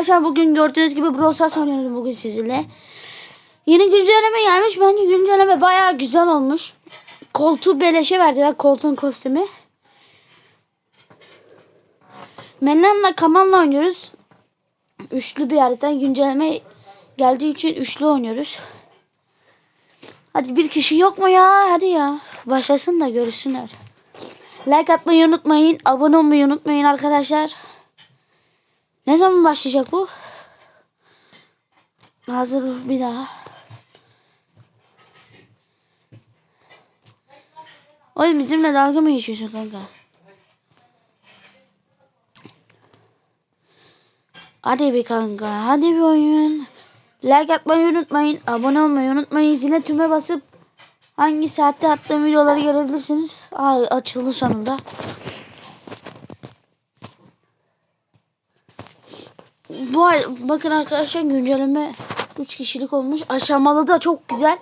Arkadaşlar bugün gördüğünüz gibi Brawl Stars oynuyoruz bugün sizinle. Yeni güncelleme gelmiş. Bence güncelleme bayağı güzel olmuş. Koltuğu beleşe verdiler. Koltuğun kostümü. Mennan'la Kamal'la oynuyoruz. Üçlü bir harita. Güncelleme geldiği için üçlü oynuyoruz. Hadi bir kişi yok mu ya? Hadi ya. Başlasın da görüşsünler. Like atmayı unutmayın. Abone olmayı unutmayın arkadaşlar. Ne zaman başlayacak bu? Hazır bir daha. Oy bizimle dalga mı geçiyorsun kanka? Hadi bir kanka. Hadi bir oyun. Like atmayı unutmayın. Abone olmayı unutmayın. Zile tüme basıp hangi saatte attığım videoları görebilirsiniz. Aa, açıldı sonunda. Bu bakın arkadaşlar güncelleme 3 kişilik olmuş. Aşamalı da çok güzel.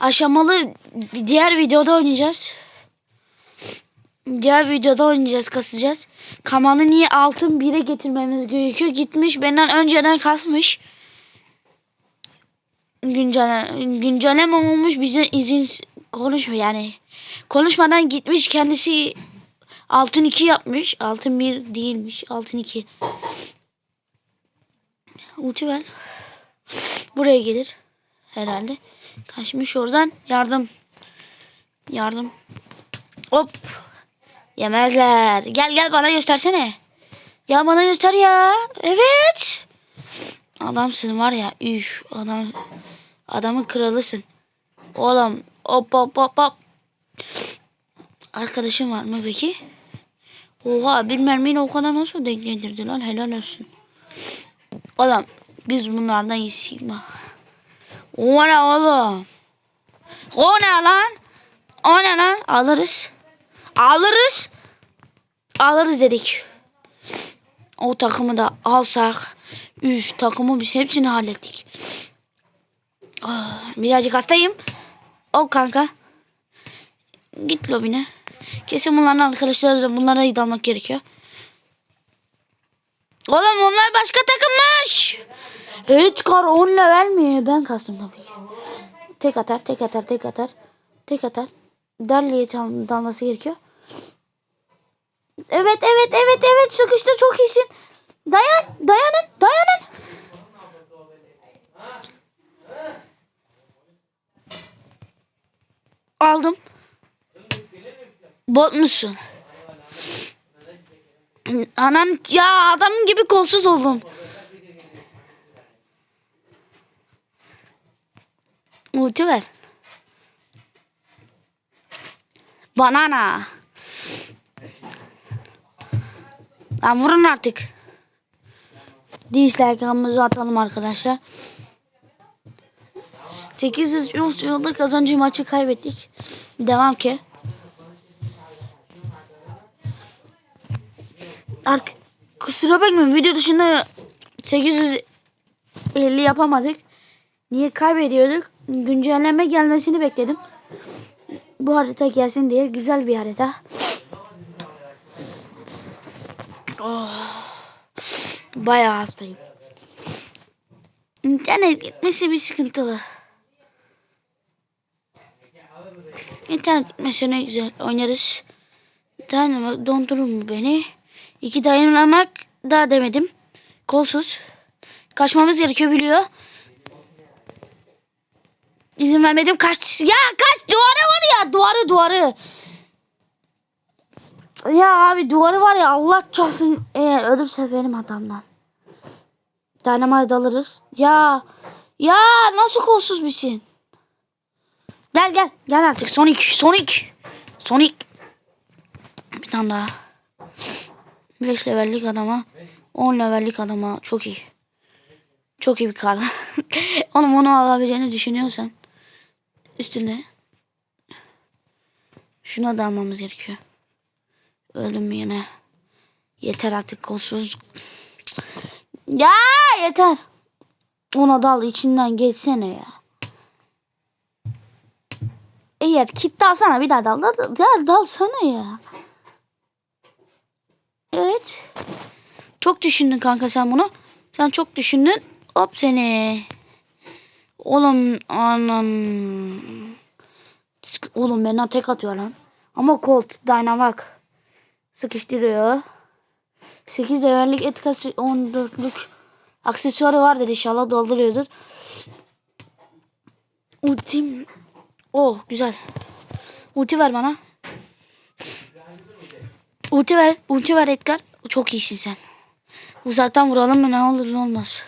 Aşamalı diğer videoda oynayacağız. Diğer videoda oynayacağız, kasacağız. Kamanı niye altın 1'e getirmemiz gerekiyor? Gitmiş benden önceden kasmış. Güncelleme, güncelleme olmuş bize izin konuşma yani. Konuşmadan gitmiş kendisi altın 2 yapmış. Altın 1 değilmiş. Altın 2. Ulti ver. Buraya gelir. Herhalde. Kaçmış oradan. Yardım. Yardım. Hop. Yemezler. Gel gel bana göstersene. Ya bana göster ya. Evet. Adamsın var ya. Üf. Adam. Adamın kralısın. Oğlum. Hop hop hop hop. Arkadaşın var mı peki? Oha bir mermiyle o kadar nasıl denk getirdi lan helal olsun. Oğlum biz bunlardan iyisiyim ha. O ne oğlum? O ne lan? O ne lan? Alırız. Alırız. Alırız dedik. O takımı da alsak. Üf takımı biz hepsini hallettik. Ah, birazcık hastayım. O kanka. Git lobine. Kesin bunların arkadaşları da bunlara dalmak gerekiyor. Oğlum onlar başka takımmış. Evet kar 10 level mi? Ben kastım tabii ki. Tek atar, tek atar, tek atar. Tek atar. Darliye çal- dalması gerekiyor. Evet, evet, evet, evet. Sıkıştı çok iyisin. Dayan, dayanın, dayanın. Aldım. Bot musun? Anan ya adam gibi kolsuz oldum. Ulti ver. Banana. Lan vurun artık. Dislike'ımızı atalım arkadaşlar. 800 yıl- yıllık az önce maçı kaybettik. Devam ki. Ark kusura bakmayın video dışında 850 yapamadık. Niye kaybediyorduk? Güncelleme gelmesini bekledim. Bu harita gelsin diye güzel bir harita. Oh. Bayağı hastayım. İnternet gitmesi bir sıkıntılı. İnternet gitmesi ne güzel. Oynarız. Dayanamak dondurur mu beni? İki dayanamak daha demedim. Kolsuz. Kaçmamız gerekiyor biliyor. İzin vermedim. Kaç. Ya kaç. Duvarı var ya. Duvarı duvarı. Ya abi duvarı var ya Allah çarpsın. Eğer ölürse benim adamdan. Dynamite dalırız. Ya. Ya nasıl kolsuz bisin? Gel gel. Gel artık Sonic. Sonic. Sonic. Bir tane daha. 5 levellik adama 10 levellik adama çok iyi. Çok iyi bir kar. Onun onu alabileceğini düşünüyorsan üstüne şuna da almamız gerekiyor. Öldüm yine? Yeter artık kolsuz. Ya yeter. Ona dal içinden geçsene ya. Eğer kit alsana bir daha dal. Dal, dal, dalsana ya. Evet. Çok düşündün kanka sen bunu. Sen çok düşündün. Hop seni. Oğlum anan. Oğlum bana tek atıyor. Ama Colt Dynamak. Sıkıştırıyor. 8 değerlik etkisi 14'lük aksesuarı vardır inşallah dolduruyordur. Ultim. Oh güzel. Ulti ver bana. Ulti ver. Ulti ver Edgar. Çok iyisin sen. Uzaktan vuralım mı ne olur ne olmaz.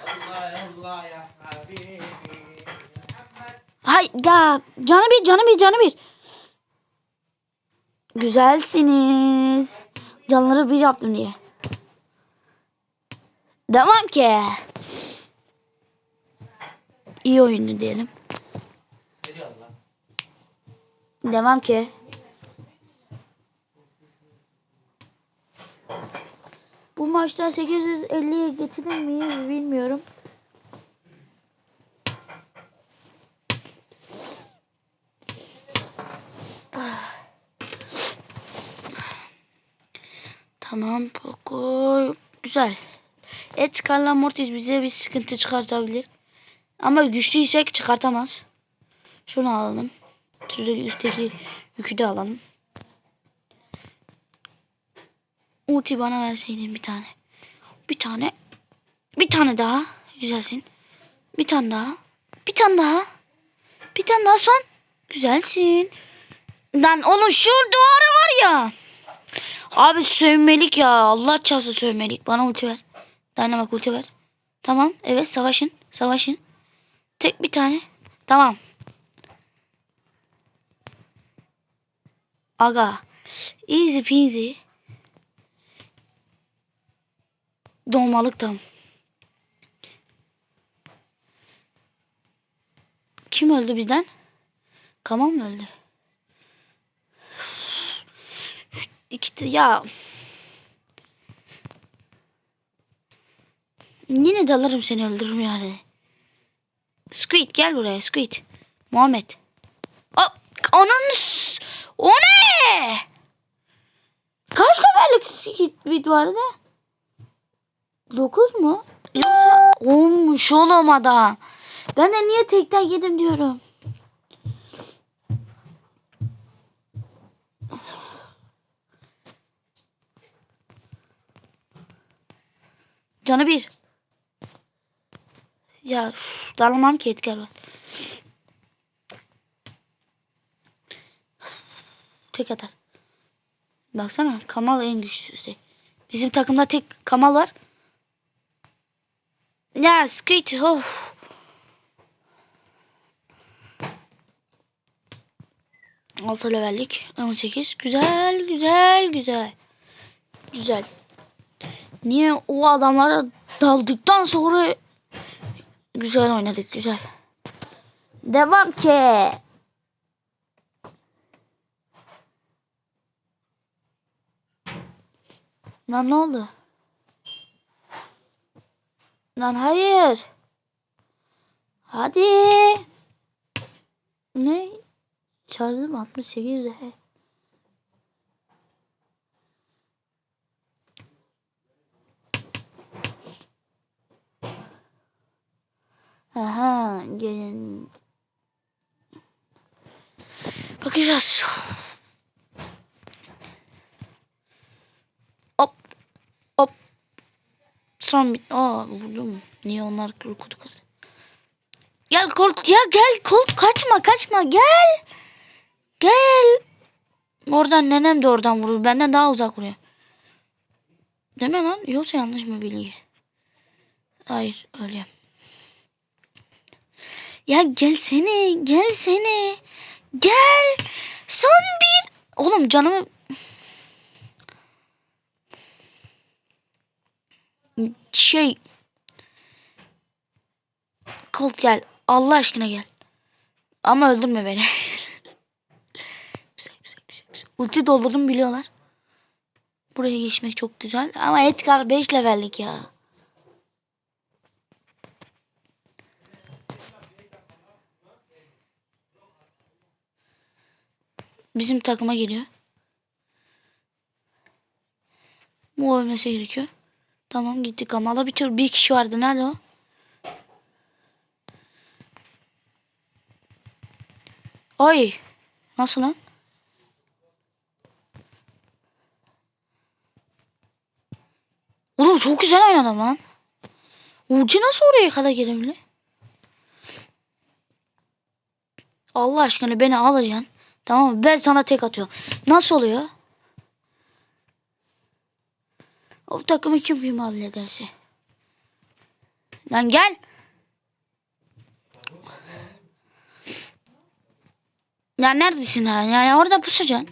Hay ya canı bir canı bir canı bir. Güzelsiniz. Canları bir yaptım diye. Devam ki. İyi oyundu diyelim. Devam ki. Maçta 850'ye getirir miyiz bilmiyorum. Tamam Poco. Güzel. Et Carla Mortis bize bir sıkıntı çıkartabilir. Ama güçlüysek çıkartamaz. Şunu alalım. Şuradaki üstteki yükü de alalım. Ulti bana verseydin bir tane. Bir tane. Bir tane daha. Güzelsin. Bir tane daha. Bir tane daha. Bir tane daha son. Güzelsin. Lan oğlum şu duvarı var ya. Abi sövmelik ya. Allah çarpsın sövmelik. Bana ulti ver. Dynamite ulti ver. Tamam. Evet savaşın. Savaşın. Tek bir tane. Tamam. Aga. Easy peasy. Dolmalık tam. Kim öldü bizden? Kamal mı öldü? İki ya. Yine de alırım seni öldürürüm yani. Squid gel buraya Squid. Muhammed. Aa, ananı O ne? Kaç seferlik Squid vardı? 9 mu? Yoksa olmuş oğlum adam. Ben de niye tekten yedim diyorum. Canı bir. Ya üf, ki Edgar var. Tek atar. Baksana Kamal en güçlüsü. Bizim takımda tek Kamal var. Ya Squid of. Altı levellik 18. Güzel güzel güzel. Güzel. Niye o adamlara daldıktan sonra güzel oynadık güzel. Devam ki. Lan ne oldu? Lan hayır. Hadi. Ne? Şarjım 68 de. Aha gelin. Bakacağız. 90 bin. Aa vurdum. Niye onlar korkudu kartı? Gel kork ya gel kork kaçma kaçma gel. Gel. Oradan nenem de oradan vurur. Benden daha uzak vuruyor. Deme lan. Yoksa yanlış mı bilgi? Hayır öyle. Ya gelsene gelsene. Gel. Son bir. Oğlum canımı Şey... Colt gel. Allah aşkına gel. Ama öldürme beni. güzel, güzel, güzel, güzel. Ulti doldurdum biliyorlar. Buraya geçmek çok güzel. Ama Edgar 5 levellik ya. Bizim takıma geliyor. Bu ölmesi gerekiyor. Tamam gittik ama la bir tür bir kişi vardı. Nerede o? Ay. Nasıl lan? Oğlum çok güzel oynadım lan. Ucu nasıl oraya kadar gelebilir? Allah aşkına beni alacaksın. Tamam mı? Ben sana tek atıyorum. Nasıl oluyor? O takımı kim kim hallederse. Lan gel. Ya neredesin ha? Ya, ya orada pusacaksın.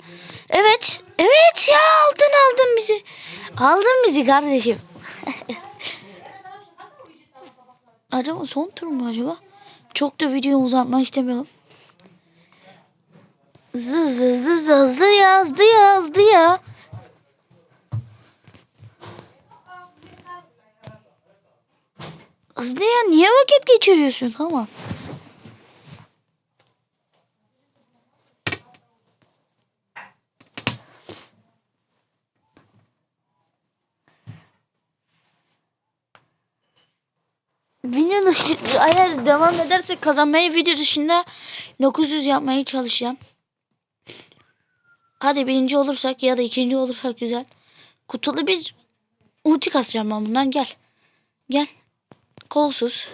Evet. Evet ya aldın aldın bizi. Aldın bizi kardeşim. acaba son tur mu acaba? Çok da videoyu uzatmak istemiyorum. Zı zı zı zı zı yazdı yazdı ya. Hızlı ya niye vakit geçiriyorsun tamam. Video dışı, eğer devam ederse kazanmayı video dışında 900 yapmaya çalışacağım. Hadi birinci olursak ya da ikinci olursak güzel. Kutulu bir ulti kasacağım ben bundan gel. Gel. Kolsuz.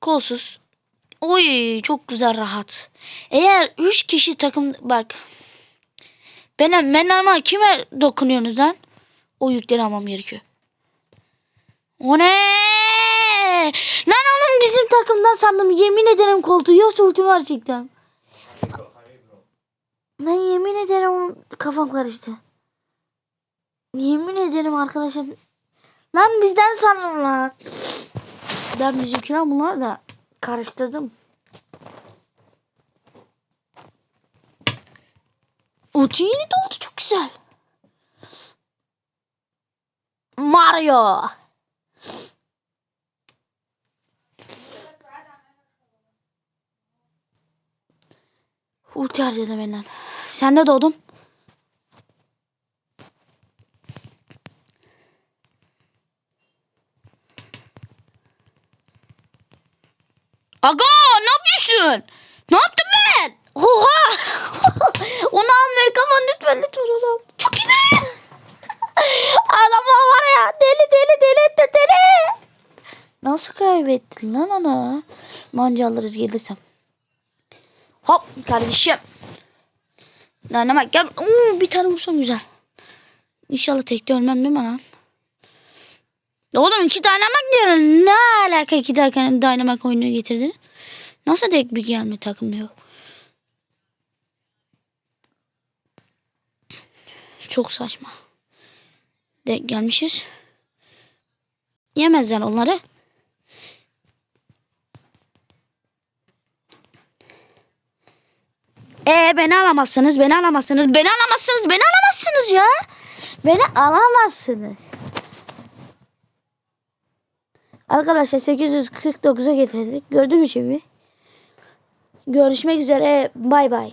Kolsuz. Oy çok güzel rahat. Eğer 3 kişi takım bak. Ben, ben kime dokunuyorsunuz lan? O yükleri almam gerekiyor. O ne? Lan oğlum bizim takımdan sandım. Yemin ederim koltuğu yoksa ultim var çektim. Ben yemin ederim kafam karıştı. Yemin ederim arkadaşlar. Lan bizden sanırlar. Ben bizimkiler bunlar da karıştırdım. Ulti yeni doğdu çok güzel. Mario. Ulti harcadım benden. Sen de doğdun. Aga ne yapıyorsun? Ne yaptım ben? Oha! Onu almayalım ama lütfen lütfen onu al. Çok güzel. Adamlar var ya deli deli deli etti deli. Nasıl kaybettin lan onu? Manca alırız gelirsem. Hop kardeşim. Dynamite gel. Oo, bir tane vursam güzel. İnşallah tekte ölmem değil mi lan? Oğlum iki Dynamite diyorum. Ne alaka iki Dynamite oyunu getirdin? Nasıl tek bir gelme takılmıyor? Çok saçma. Denk gelmişiz. Yemezler onları. Ee beni alamazsınız, beni alamazsınız, beni alamazsınız, beni alamazsınız ya. Beni alamazsınız. Arkadaşlar 849'a getirdik. Gördünüz mü? Görüşmek üzere. Bay bay.